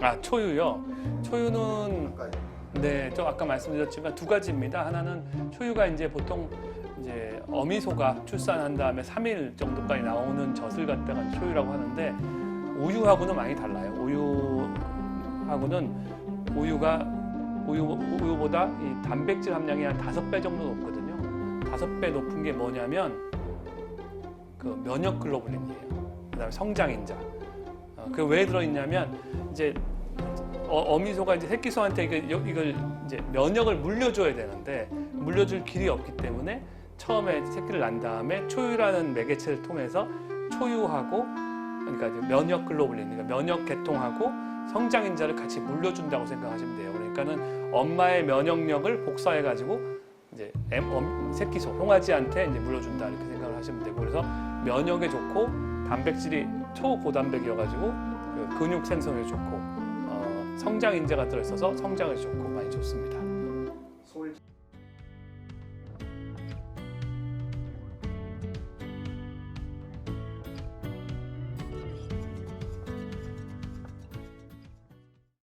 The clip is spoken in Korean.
아 초유요. 초유는 네, 좀 아까 말씀드렸지만 두 가지입니다. 하나는 초유가 이제 보통 이제 어미소가 출산한 다음에 3일 정도까지 나오는 젖을 갖다가 초유라고 하는데 우유하고는 많이 달라요. 우유하고는 우유가 우유 우유보다 이 단백질 함량이 한 다섯 배 정도 높거든요. 다섯 배 높은 게 뭐냐면 그 면역 글로불린이에요. 그다음에 성장 인자. 어, 그왜 들어있냐면 이제 어, 미소가 이제 새끼소한테 이걸, 이제 면역을 물려줘야 되는데 물려줄 길이 없기 때문에 처음에 새끼를 낳은 다음에 초유라는 매개체를 통해서 초유하고 그러니까 이제 면역 글로불린, 그러니까 면역 계통하고 성장 인자를 같이 물려준다고 생각하시면 돼요. 그러니까는 엄마의 면역력을 복사해 가지고 이제 엠, 엄- 새끼소, 송아지한테 이제 물려준다 이렇게 생각을 하시면 되고 그래서 면역에 좋고 단백질이 초고단백이어 가지고 그 근육 생성에 좋고 어, 성장 인자가 들어있어서 성장에 좋고 많이 좋습니다.